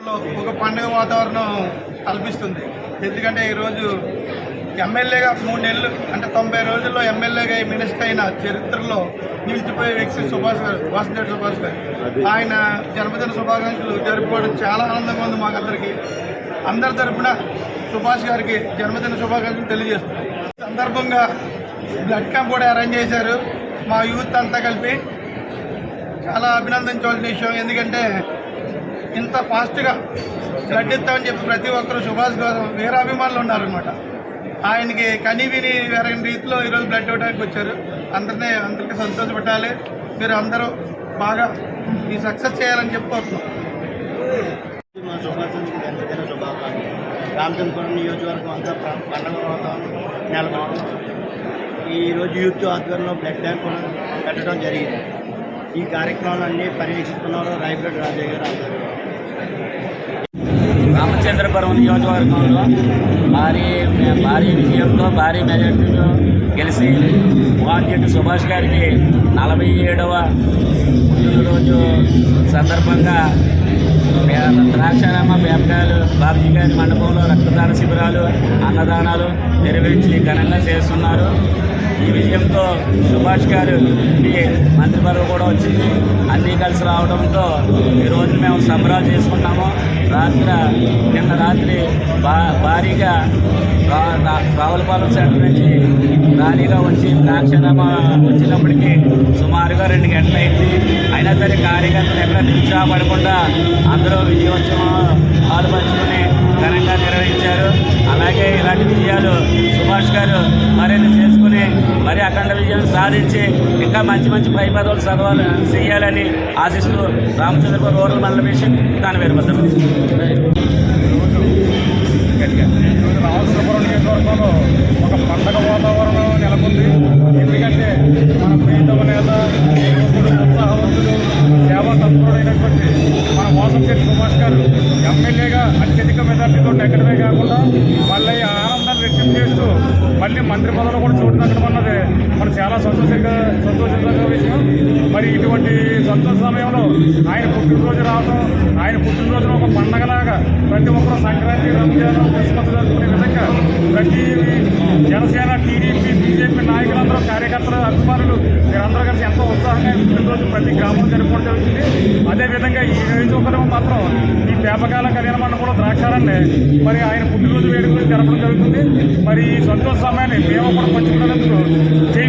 ఒక పండుగ వాతావరణం కల్పిస్తుంది. ఎందుకంటే ఈరోజు ఎమ్మెల్యేగా మూడు నెలలు అంటే తొంభై రోజుల్లో ఎమ్మెల్యేగా మినిస్టర్ అయిన చరిత్రలో నిలిచిపోయే వ్యక్తి సుభాష్ గారు వాసుదేవ్ సుభాష్ గారు. ఆయన జన్మదిన శుభాకాంక్షలు జరుపుకోవడం చాలా ఆనందంగా ఉంది మాకందరికి. అందరి తరపున సుభాష్ గారికి జన్మదిన శుభాకాంక్షలు తెలియజేస్తున్నాం. ఈ సందర్భంగా బ్లడ్ క్యాంప్ కూడా అరేంజ్ చేశారు. మా యూత్ అంతా కలిపి చాలా అభినందించవలసిన విషయం ఎందుకంటే ఇంత ఫాస్ట్గా బ్లడ్ ఇస్తామని చెప్పి ప్రతి ఒక్కరు సుభాష్ గారు వీరాభిమానులు ఉన్నారనమాట ఆయనకి కని వేరే రీతిలో ఈరోజు బ్లడ్ ఇవ్వడానికి వచ్చారు. అందరినీ అందరికీ సంతోషపెట్టాలి. మీరు అందరూ బాగా ఈ సక్సెస్ చేయాలని చెప్పుకోతున్నాం మా శుభాకాంక్షలు జన్మదిన శుభాకాంక్షలు. రామచంద్రపురం నియోజకవర్గం అంతా పండగ వాతావరణం నెలకొంది ఈరోజు యూత్ ఆధ్వర్యంలో బ్లడ్ బ్యాంక్ కూడా పెట్టడం జరిగింది. ఈ కార్యక్రమాలన్నీ పర్యవేక్షిస్తున్నారు రాయపేట రాజయ్య గారు. ఆధ్వర్యంలో రామచంద్రపురం నియోజకవర్గంలో భారీ భారీ విజయంతో భారీ మెజార్టీతో గెలిచి వాంజెట్టి సుభాష్ గారికి నలభై ఏడవ రోజు సందర్భంగా ద్రాక్షారామ వేపకాయలు బాబుజీ గారి మండపంలో రక్తదాన శిబిరాలు అన్నదానాలు నిర్వహించి ఘనంగా చేస్తున్నారు. ఈ విజయంతో సుభాష్ గారు మంత్రి కూడా వచ్చింది. అన్నీ కలిసి రావడంతో ఈరోజు మేము సంబరాలు చేసుకున్నాము రాత్రి నిన్న రాత్రి బా భారీగా రా- రావులపాలెం సెంటర్ నుంచి ర్యాలీగా వచ్చి ద్రాక్షరామ వచ్చినప్పటికీ సుమారుగా రెండు గంటలు అయింది. అయినా సరే కార్యకర్తలు ఎక్కడ నిరుత్సాహపడకుండా అందరూ విజయోత్సవం పాల్పంచుకుని ఘనంగా నిర్వహించారు. అలాగే ఇలాంటి విజయాలు సుభాష్ గారు మరిన్ని చేసుకుని మరి అఖండ విజయం సాధించి ఇంకా మంచి మంచి పై పదవులు చదవాలి చేయాలని ఆశిస్తూ రామచంద్రపురం రూరల్ మండల మిషన్ తాను వేరు ఈరోజు రామచంద్రపురం నియోజకవర్గంలో ఒక పండగ వాతావరణం నెలకొంది. ఎందుకంటే మన ప్రియతమ నేత ఉత్సాహవంతుడు సేవా తత్పరుడైనటువంటి మన వాసంశెట్టి సుభాష్ గారు ఎమ్మెల్యేగా అత్యధిక మెజార్టీతో ఎక్కడమే కాకుండా మళ్ళీ ఆనందాన్ని వ్యక్తం చేస్తూ మళ్ళీ మంత్రి పదవిలో కూడా చోటు దక్కడం అన్నది మనం చాలా సంతోషంగా సంతోషించదగ్గ విషయం. మరి ఇటువంటి సంతోష సమయంలో ఆయన పుట్టినరోజు రావడం ఆయన పుట్టినరోజున ఒక పండగలాగా ప్రతి ఒక్కరు సంక్రాంతి రంజాన్ క్రిస్మస్ జరుపుకునే విధంగా ఎంతో ఉత్సాహంగా ప్రతి గ్రామం జరుపుకోవడం జరుగుతుంది అదేవిధంగా ఈ నియోజకవర్గం మాత్రం ఈ పేపకాల కళ్యాణ మండపంలో ద్రాక్షారాన్ని మరి ఆయన పుట్టినరోజు వేడుకలు జరపడం జరుగుతుంది. మరి ఈ సంతోష సమయాన్ని మేము కూడా పంచుకున్నందుకు జై